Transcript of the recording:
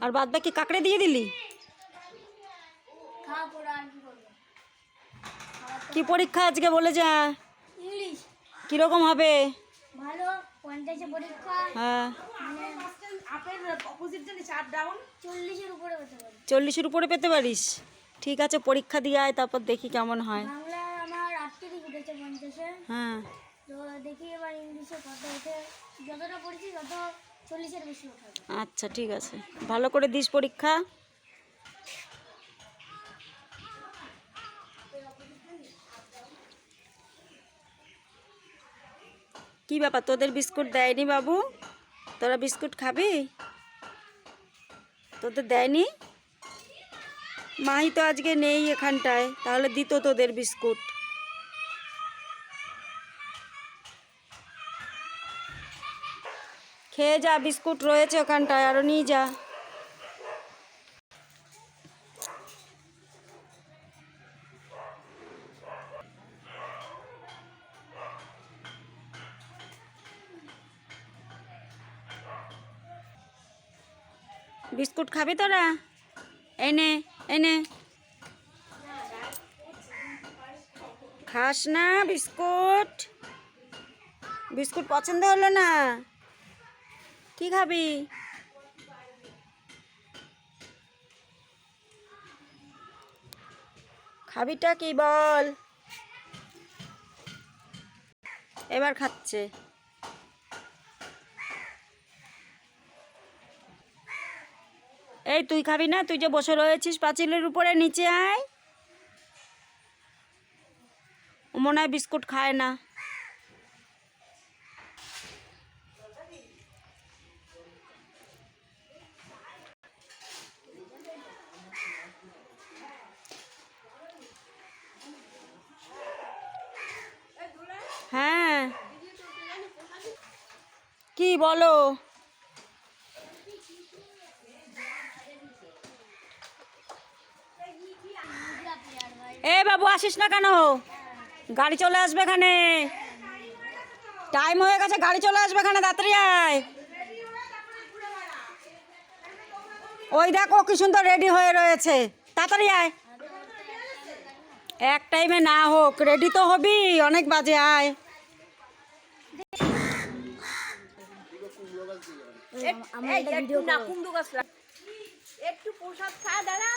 আর বাদ বাকি কাকড়ে দিয়ে দিলি? কি পরীক্ষা আজকে বলে যা ইংলিশ। কীরকম হবে? ভালো পঞ্চাশে পরীক্ষা। হ্যাঁ। মানে চল্লিশের উপরে পেতে পারিস। ঠিক আছে পরীক্ষা দিয়ে আয় তারপর দেখি কেমন হয়। হ্যাঁ। তো দেখি এবার ইংলিশে কত ওঠে যতটা পড়ছি তত আচ্ছা ঠিক আছে। ভালো করে দিস পরীক্ষা। কি ব্যাপার, তোদের বিস্কুট দেয়নি বাবু? তোরা বিস্কুট খাবি? তোদের দেয়নি? মাই তো আজকে নেই এখানটায়, তাহলে দিত তোদের বিস্কুট। খেয়ে যা, বিস্কুট রয়েছে ওখানটায় আরও নিয়ে যা। বিস্কুট খাবি তোরা? এনে এনে খাস না বিস্কুট। বিস্কুট পছন্দ হলো না? কি খাবি? খাবিটা কি বল? এবার খাচ্ছে। এই তুই খাবি না? তুই যে বসে রয়েছিস পাঁচিলের উপরে, নিচে আয়। মনে হয় বিস্কুট খায় না হ্যাঁ কি বলো? এ বাবু, আসিস না কেন? গাড়ি চলে আসবে এখানে। টাইম হয়ে গেছে, গাড়ি চলে আসবে এখানে, তাড়াতাড়ি আয়। ওই দেখো, কি সুন্দর রেডি হয়ে রয়েছে। তাড়াতাড়ি আয়। এক টাইমে না হোক রেডি তো হবি, অনেক বাজে, আয়। আমরা ভিডিও একটু প্রসাদ খা দাদা।